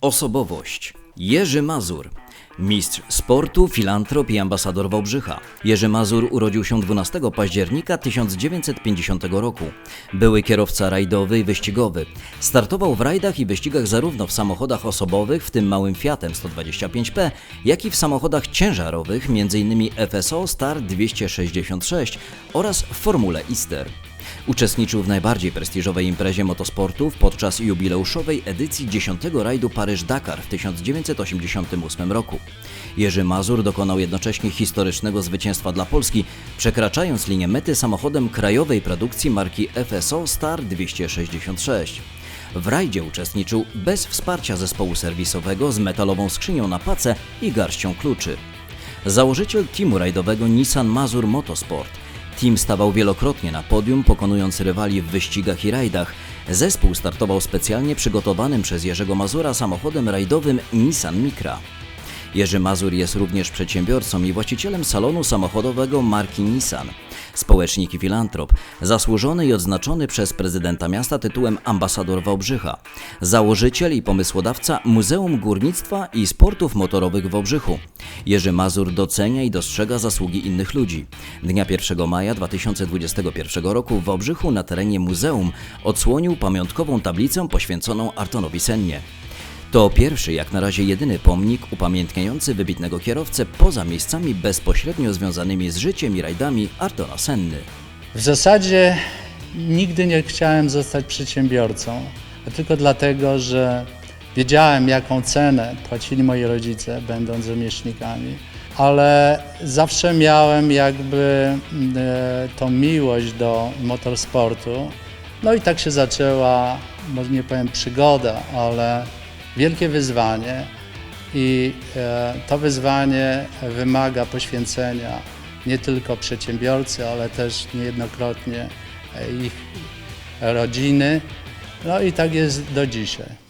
Osobowość. Jerzy Mazur. Mistrz sportu, filantrop i ambasador Wałbrzycha. Jerzy Mazur urodził się 12 października 1950 roku. Były kierowca rajdowy i wyścigowy. Startował w rajdach i wyścigach zarówno w samochodach osobowych, w tym małym Fiatem 125P, jak i w samochodach ciężarowych, m.in. FSO Star 266 oraz w Formule Easter. Uczestniczył w najbardziej prestiżowej imprezie motosportów podczas jubileuszowej edycji 10 rajdu Paryż-Dakar w 1988 roku. Jerzy Mazur dokonał jednocześnie historycznego zwycięstwa dla Polski, przekraczając linię mety samochodem krajowej produkcji marki FSO Star 266. W rajdzie uczestniczył bez wsparcia zespołu serwisowego z metalową skrzynią na pace i garścią kluczy. Założyciel teamu rajdowego Nissan Mazur Motorsport. Team stawał wielokrotnie na podium, pokonując rywali w wyścigach i rajdach. Zespół startował specjalnie przygotowanym przez Jerzego Mazura samochodem rajdowym Nissan Micra. Jerzy Mazur jest również przedsiębiorcą i właścicielem salonu samochodowego marki Nissan. Społecznik i filantrop, zasłużony i odznaczony przez prezydenta miasta tytułem ambasador Wałbrzycha. Założyciel i pomysłodawca Muzeum Górnictwa i Sportów Motorowych w Wałbrzychu. Jerzy Mazur docenia i dostrzega zasługi innych ludzi. Dnia 1 maja 2021 roku w Wałbrzychu na terenie muzeum odsłonił pamiątkową tablicę poświęconą Artonowi Sennie. To pierwszy, jak na razie jedyny pomnik upamiętniający wybitnego kierowcę poza miejscami bezpośrednio związanymi z życiem i rajdami Artona Senny. W zasadzie nigdy nie chciałem zostać przedsiębiorcą, a tylko dlatego, że wiedziałem, jaką cenę płacili moi rodzice, będąc rzemieślnikami, ale zawsze miałem jakby e, tą miłość do motorsportu. No i tak się zaczęła, może nie powiem przygoda, ale wielkie wyzwanie. I e, to wyzwanie wymaga poświęcenia nie tylko przedsiębiorcy, ale też niejednokrotnie ich rodziny. No i tak jest do dzisiaj.